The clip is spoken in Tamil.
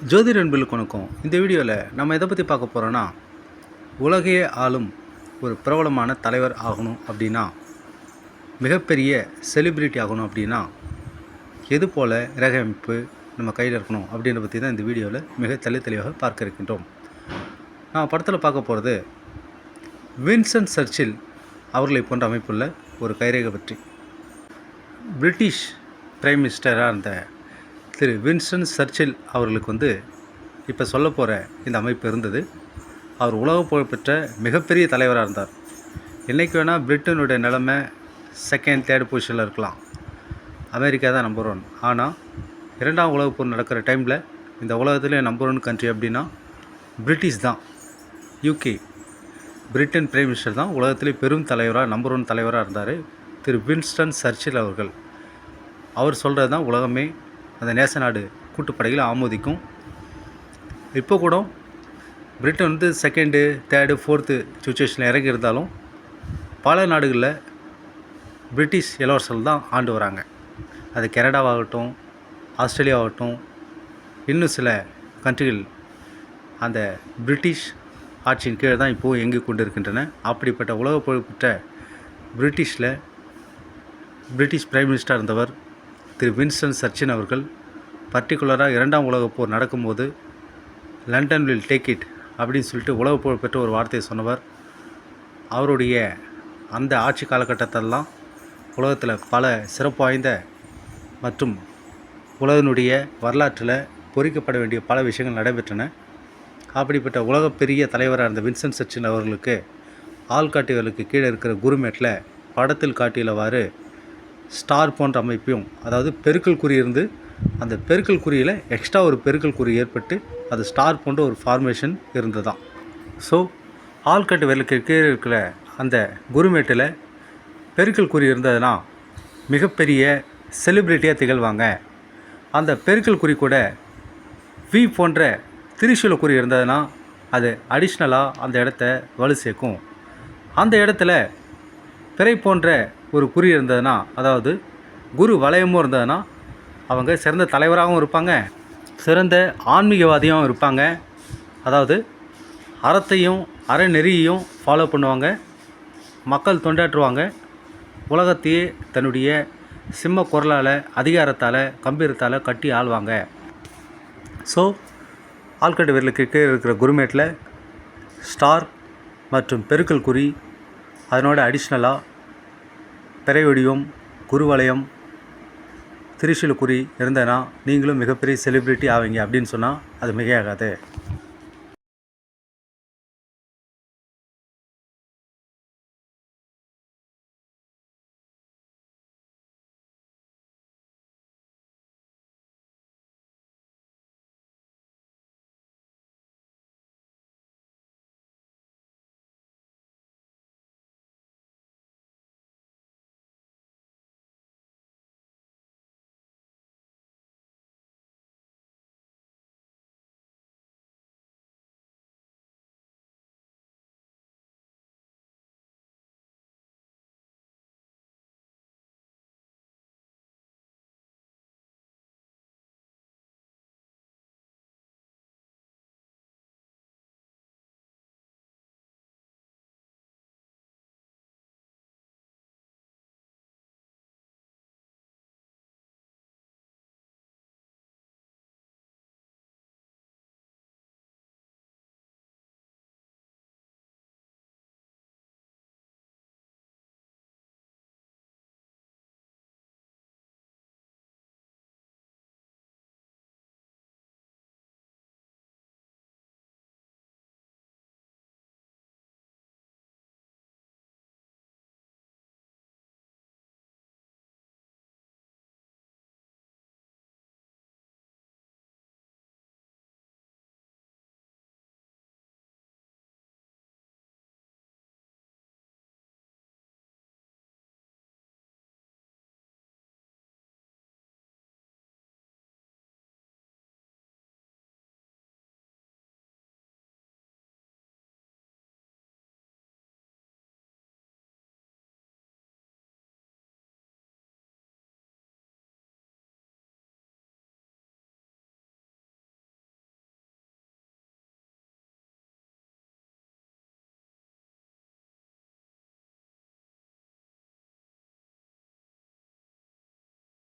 ஜோதிட அன்புகளுக்கு வணக்கம் இந்த வீடியோவில் நம்ம எதை பற்றி பார்க்க போகிறோன்னா உலகையே ஆளும் ஒரு பிரபலமான தலைவர் ஆகணும் அப்படின்னா மிகப்பெரிய செலிப்ரிட்டி ஆகணும் அப்படின்னா எது போல் ரக அமைப்பு நம்ம கையில் இருக்கணும் அப்படின்றத பற்றி தான் இந்த வீடியோவில் மிக தெளி தெளிவாக பார்க்க இருக்கின்றோம். நான் படத்தில் பார்க்க போகிறது வின்சென்ட் சர்ச்சில் அவர்களை போன்ற அமைப்புள்ள ஒரு கைரேகை பற்றி. பிரிட்டிஷ் பிரைம் மினிஸ்டராக இருந்த திரு வின்ஸ்டன் சர்ச்சில் அவர்களுக்கு வந்து இப்போ சொல்ல போகிற இந்த அமைப்பு இருந்தது. அவர் உலக புகழ்பெற்ற மிகப்பெரிய தலைவராக இருந்தார். என்றைக்கு வேணால் பிரிட்டனுடைய நிலைமை செகண்ட் தேர்ட் பொசிஷனில் இருக்கலாம். அமெரிக்கா தான் நம்பர் ஒன் ஆனால் இரண்டாம் உலகப் போர் நடக்கிற டைமில் இந்த உலகத்திலே நம்பர் ஒன் கண்ட்ரி அப்படின்னா பிரிட்டிஷ் தான். யூகே பிரிட்டன் பிரைம் மினிஸ்டர் தான் உலகத்திலே பெரும் தலைவராக நம்பர் ஒன் தலைவராக இருந்தார் திரு வின்ஸ்டன் சர்ச்சில் அவர்கள். அவர் சொல்கிறது தான் உலகமே அந்த நேச நாடு கூட்டுப்படையில் ஆமோதிக்கும். இப்போ கூட பிரிட்டன் வந்து செகண்டு தேர்டு ஃபோர்த்து சுச்சுவேஷனில் இறங்கி இருந்தாலும் பல நாடுகளில் பிரிட்டிஷ் இளவரசர்கள் தான் ஆண்டு வராங்க. அது கனடாவாகட்டும் ஆஸ்திரேலியாவாகட்டும் இன்னும் சில கண்ட்ரிகள் அந்த பிரிட்டிஷ் ஆட்சியின் கீழே தான் இப்போது எங்கு கொண்டு இருக்கின்றன அப்படிப்பட்ட உலக புகழ்பெற்ற பிரிட்டிஷில் பிரிட்டிஷ் பிரைம் மினிஸ்டர் இருந்தவர் திரு வின்ஸ்டன் சர்ச்சின் அவர்கள் பர்டிகுலராக இரண்டாம் உலகப் போர் நடக்கும்போது லண்டன் வில் டேக் இட் அப்படின்னு சொல்லிட்டு உலக புகழ்பெற்ற ஒரு வார்த்தையை சொன்னவர். அவருடைய அந்த ஆட்சி காலகட்டத்திலலாம் உலகத்தில் பல சிறப்பு வாய்ந்த மற்றும் உலகனுடைய வரலாற்றில் பொறிக்கப்பட வேண்டிய பல விஷயங்கள் நடைபெற்றன. அப்படிப்பட்ட உலக பெரிய தலைவராக இருந்த வின்சென்ட் சர்ச்சின் அவர்களுக்கு ஆள்காட்டியவர்களுக்கு கீழே இருக்கிற குருமேட்டில் படத்தில் காட்டியுள்ளவாறு ஸ்டார் போன்ற அமைப்பையும் அதாவது பெருக்கல் குறி இருந்து அந்த பெருக்கல் குறியில் எக்ஸ்ட்ரா ஒரு பெருக்கல் குறி ஏற்பட்டு அது ஸ்டார் போன்ற ஒரு ஃபார்மேஷன் இருந்ததாம். ஸோ ஆள்காட்டு விரலுக்கு கீழே இருக்கிற அந்த குருமேட்டில் பெருக்கல் குறி இருந்ததுன்னா மிகப்பெரிய செலிப்ரிட்டியாக திகழ்வாங்க. அந்த பெருக்கல் குறி கூட வி போன்ற திரிசூல குறி இருந்ததுன்னா அது அடிஷ்னலாக அந்த இடத்த வலு சேர்க்கும். அந்த இடத்துல பிறை போன்ற ஒரு குறி இருந்ததுன்னா அதாவது குரு வளையமும் இருந்ததுன்னா அவங்க சிறந்த தலைவராகவும் இருப்பாங்க சிறந்த ஆன்மீகவாதியாகவும் இருப்பாங்க. அதாவது அறத்தையும் அறநெறியையும் ஃபாலோ பண்ணுவாங்க மக்கள் தொண்டாற்றுவாங்க. உலகத்தையே தன்னுடைய சிம்ம குரலால் அதிகாரத்தால் கம்பீரத்தால் கட்டி ஆள்வாங்க. ஸோ ஆழ்கட்டு விரலுக்கு கீழே இருக்கிற குருமேட்டில் ஸ்டார் மற்றும் பெருக்கல் குறி அதனோட அடிஷ்னலாக பிறை வடிவம் குருவலயம் திரிசூல குறி இருந்ததுன்னா நீங்களும் மிகப்பெரிய செலிப்ரிட்டி ஆவீங்க அப்படின்னு சொன்னால் அது மிகையாகாது.